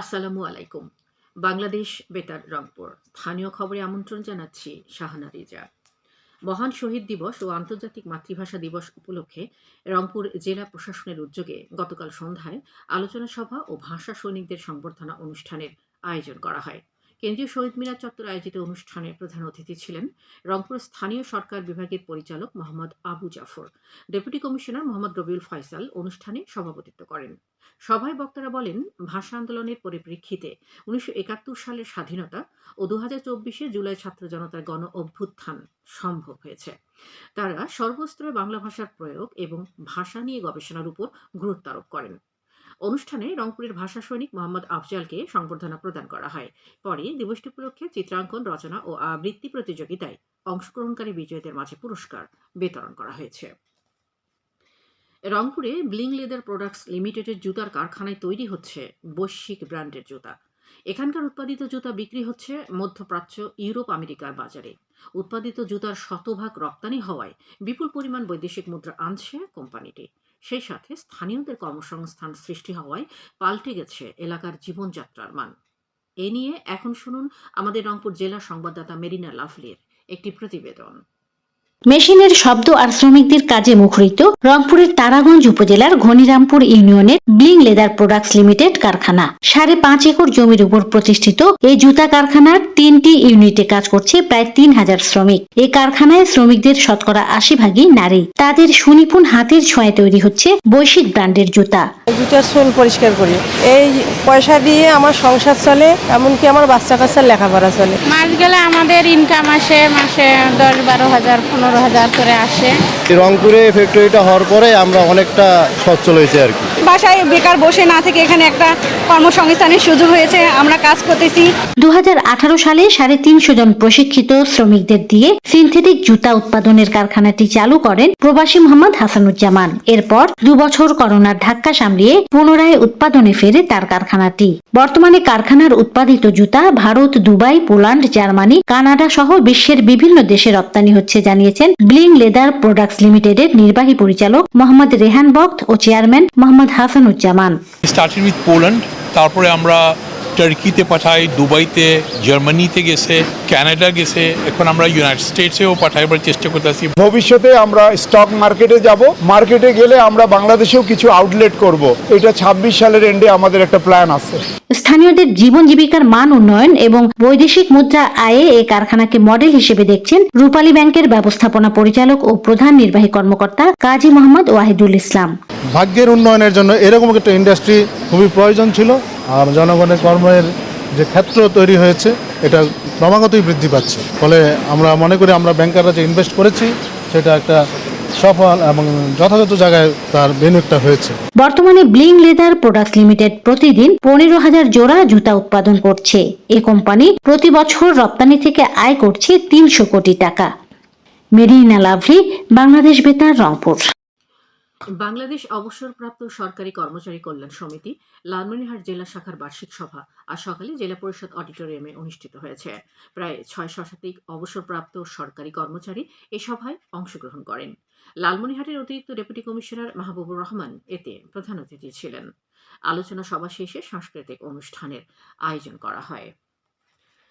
আসসালামু আলাইকুম। বাংলাদেশ বেতার, রংপুর। স্থানীয় খবরে আমন্ত্রণ জানাচ্ছি শাহানা রেজা। মহান শহীদ দিবস ও আন্তর্জাতিক মাতৃভাষা দিবস উপলক্ষে রংপুর জেলা প্রশাসনের উদ্যোগে গতকাল সন্ধ্যায় আলোচনা সভা ও ভাষা সৈনিকদের সংবর্ধনা অনুষ্ঠানের আয়োজন করা হয়। কেন্দ্রীয় শহীদ মিনার চত্বর আয়োজিত অনুষ্ঠানে প্রধান অতিথি ছিলেন রংপুর স্থানীয় সরকার বিভাগের পরিচালক মোহাম্মদ আবু জাফর। ডেপুটি কমিশনার মোহাম্মদ রবিউল ফয়সাল অনুষ্ঠানে সভাপতিত্ব করেন। সভায় বক্তারা বলেন, ভাষা আন্দোলনের পরিপ্রেক্ষিতে উনিশশো একাত্তর সালের স্বাধীনতা ও দু হাজার জুলাই ছাত্র জনতার গণ অভ্যুত্থান সম্ভব হয়েছে। তারা সর্বস্তরে বাংলা ভাষার প্রয়োগ এবং ভাষা নিয়ে গবেষণার উপর গুরুত্ব আরোপ করেন। অনুষ্ঠানে রংপুরের ভাষা সৈনিক মোহাম্মদ আফজালকে সংবর্ধনা প্রদান করা হয়। পরে দিবসটি উপলক্ষে চিত্রাঙ্কন, রচনা ও আবৃত্তি প্রতিযোগিতায় অংশগ্রহণকারী বিজয়ীদের মাঝে পুরস্কার বিতরণ করা হয়েছে। রংপুরে ব্লিং লেদার প্রোডাক্টস লিমিটেডের জুতার কারখানায় তৈরি হচ্ছে বৈশ্বিক ব্র্যান্ডের জুতা। এখানকার উৎপাদিত জুতা বিক্রি হচ্ছে মধ্যপ্রাচ্য, ইউরোপ, আমেরিকার বাজারে। উৎপাদিত জুতার শতভাগ রপ্তানি হওয়ায় বিপুল পরিমাণ বৈদেশিক মুদ্রা আনছে কোম্পানিটি। সেই সাথে স্থানীয়দের কর্মসংস্থান সৃষ্টি হওয়ায় পাল্টে গেছে এলাকার জীবনযাত্রার মান। এ নিয়ে এখন শুনুন আমাদের রংপুর জেলা সংবাদদাতা মেরিনা লাভলির একটি প্রতিবেদন। মেশিনের শব্দ আর শ্রমিকদের কাজে মুখরিত রংপুরের তারাগঞ্জ উপজেলার ঘনিরামপুর ইউনিয়নের ব্লিং লেদার প্রোডাক্টস লিমিটেড কারখানা। সাড়ে পাঁচ একর জমির উপর প্রতিষ্ঠিত এই জুতা কারখানার তিনটি ইউনিটে কাজ করছে প্রায় তিন হাজার শ্রমিক। এই কারখানায় শ্রমিকদের শতকরা আশি ভাগই নারী। তাদের সুনিপুণ হাতের ছোঁয়ায় তৈরি হচ্ছে বৈশ্বিক ব্র্যান্ডের জুতা। জুতার সোল পরিষ্কার করি। এই পয়সা দিয়ে আমার সংসার চলে এমনকি আমার বাচ্চা কাচ্চার লেখাপড়া চলে। মাস গেলে আমাদের ইনকাম আসে মাসে দশ বারো হাজার পনেরো হাজার করে আসে। রংপুরে ফ্যাক্টরিটা হওয়ার পরে আমরা অনেকটা সচ্ছল হয়েছে আর কি। বাসায় বেকার বসে না থেকে এখানে একটা কর্মসংস্থানের সুযোগ হয়েছে, আমরা কাজ করতেছি। দু সালে সাড়ে তিনশো জন প্রশিক্ষিত শ্রমিকদের দিয়ে সিনথেটিক জুতা উৎপাদনের কারখানাটি চালু করেন প্রবাসী মোহাম্মদ হাসানুজ্জামান। এরপর দুবছর করোনার ধাক্কা সামলিয়ে পুনরায় উৎপাদনে ফেরে তার কারখানাটি। বর্তমানে কারখানার উৎপাদিত জুতা Bharat, Dubai, Poland, Germany, Canada সহ বিশ্বের বিভিন্ন দেশে রপ্তানি হচ্ছে, জানিয়েছেন ব্লিং লেদার প্রোডাক্টস লিমিটেডের নির্বাহী পরিচালক মোহাম্মদ রেহান বক্ত ও chairman Mohammad Hasanuzzaman. Started with Poland তারপরে আমরা টার্কিতে পাঠাই দুবাইতে জার্মানিতে গেছে কানাডা গেছে এখন আমরা ইউনাইটেড স্টেটসেও পাঠাইবার চেষ্টা করতেছি। ভবিষ্যতে আমরা স্টক মার্কেটে যাব মার্কেটে গেলে আমরা বাংলাদেশেও কিছু আউটলেট করব। এটা ২৬ সালের এন্ডে আমাদের একটা প্ল্যান আছে। স্থানীয়দের জীবন জীবিকার মান উন্নয়ন এবং বৈদেশিক মুদ্রা আয়ে এই কারখানাকে মডেল হিসেবে দেখছেন রূপালী ব্যাংকের ব্যবস্থাপনা পরিচালক ও প্রধান নির্বাহী কর্মকর্তা কাজী মোহাম্মদ ওয়াহিদুল ইসলাম। ভাগ্যের উন্নয়নের জন্য এরকম একটা ইন্ডাস্ট্রি খুবই প্রয়োজন ছিল। আর জনগণের কর্মের যে ক্ষেত্র তৈরি হয়েছে, এটা ক্রমাগতই বৃদ্ধি পাচ্ছে। ফলে আমরা মনে করি আমরা ব্যাংকাররা যে ইনভেস্ট করেছি, সেটা একটা সফল এবং যথাযথ জায়গায় তার বেনিফিটটা হয়েছে। বর্তমানে ব্লিং লেদার প্রোডাক্টস লিমিটেড প্রতিদিন পনেরো হাজার জোড়া জুতা উৎপাদন করছে। এই কোম্পানি প্রতি বছর রপ্তানি থেকে আয় করছে তিনশো কোটি টাকা। মেরিনা লাভলি, বাংলাদেশ বেতার, রংপুর। বাংলাদেশ অবসরপ্রাপ্ত সরকারি কর্মচারী কল্যাণ সমিতি, লালমনিরহাট জেলা শাখার বার্ষিক সভা আজ সকালে জেলা পরিষদ অডিটোরিয়ামে অনুষ্ঠিত হয়েছে। প্রায় ছয় শতাধিক অবসরপ্রাপ্ত সরকারি কর্মচারী এই সভায় অংশগ্রহণ করেন। লালমনিরহাটের অতিরিক্ত ডেপুটি কমিশনার মাহবুবুর রহমান এতে প্রধান অতিথি ছিলেন। আলোচনা সভা শেষে সাংস্কৃতিক অনুষ্ঠানের আয়োজন করা হয়।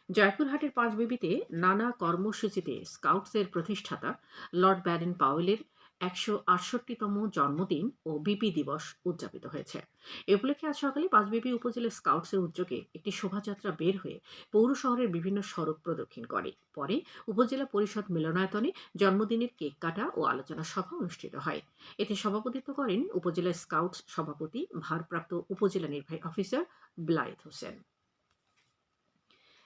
জয়পুরহাটের পাঁচবিবিতে নানা কর্মসূচিতে স্কাউটসের প্রতিষ্ঠাতা লর্ড ব্যারেন পাওয়েলের একশো আটষট্টিতম জন্মদিন ও বিপি দিবস উদযাপিত হয়েছে। এ উপলক্ষে আজ সকালে পাঁচবিবি উপজেলা স্কাউটসের উদ্যোগে একটি শোভাযাত্রা বের হয়ে পৌর শহরের বিভিন্ন সড়ক প্রদক্ষিণ করে। পরে উপজেলা পরিষদ মিলনায়তনে জন্মদিনের কেক কাটা ও আলোচনা সভা অনুষ্ঠিত হয়। এতে সভাপতিত্ব করেন উপজেলা স্কাউটস সভাপতি, ভারপ্রাপ্ত উপজেলা নির্বাহী অফিসার বিলায়েত হোসেন।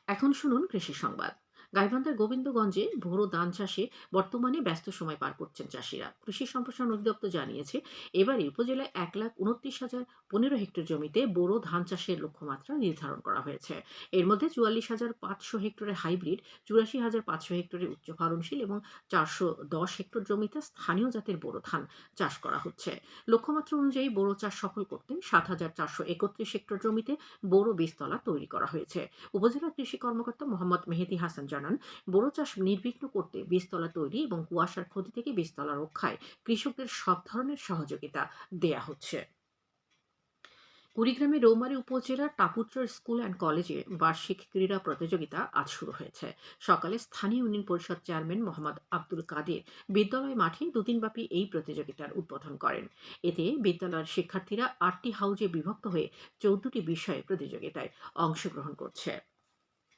এখন শুনুন কৃষি সংবাদ। গাইবান্ধার গোবিন্দগঞ্জে ভোরো ধান চাষে বর্তমানে ব্যস্ত সময় পার করছেন চাষিরা। কৃষি সম্প্রসারণ অধিদপ্তর জানিয়েছে এবারে উপজেলায় এক লাখ উনত্রিশ হাজার পনেরো হেক্টর জমিতে বোরো ধান চাষের লক্ষ্যমাত্রা নির্ধারণ করা হয়েছে। এর মধ্যে চুয়াল্লিশ হাজার পাঁচশো হেক্টরে হাইব্রিড, চুরাশি হাজার পাঁচশো হেক্টরে উচ্চ ফলনশীল এবং চারশো দশ হেক্টর জমিতে স্থানীয় জাতের বোরো ধান চাষ করা হচ্ছে। লক্ষ্যমাত্রা অনুযায়ী বোরো চাষ সফল করতে সাত হাজার চারশো একত্রিশ হেক্টর জমিতে বোরো বীজতলা তৈরি করা হয়েছে। উপজেলা কৃষি কর্মকর্তা মোহাম্মদ মেহেদি হাসান জানান, বোরো চাষ নির্বিঘ্ন করতে বীজতলা তৈরি এবং কুয়াশার ক্ষতি থেকে বীজতলা রক্ষায় কৃষকদের সব ধরনের সহযোগিতা দেয়া হচ্ছে। কুড়িগ্রামের রৌমারী উপজেলার টাপুত্র স্কুল অ্যান্ড কলেজে বার্ষিক ক্রীড়া প্রতিযোগিতা আজ শুরু হয়েছে। সকালে স্থানীয় ইউনিয়ন পরিষদ চেয়ারম্যান মোহাম্মদ আব্দুল কাদের বিদ্যালয় মাঠে দুদিনব্যাপী এই প্রতিযোগিতার উদ্বোধন করেন। এতে বিদ্যালয়ের শিক্ষার্থীরা আটটি হাউজে বিভক্ত হয়ে চৌদ্দটি বিষয়ে প্রতিযোগিতায় অংশগ্রহণ করছে।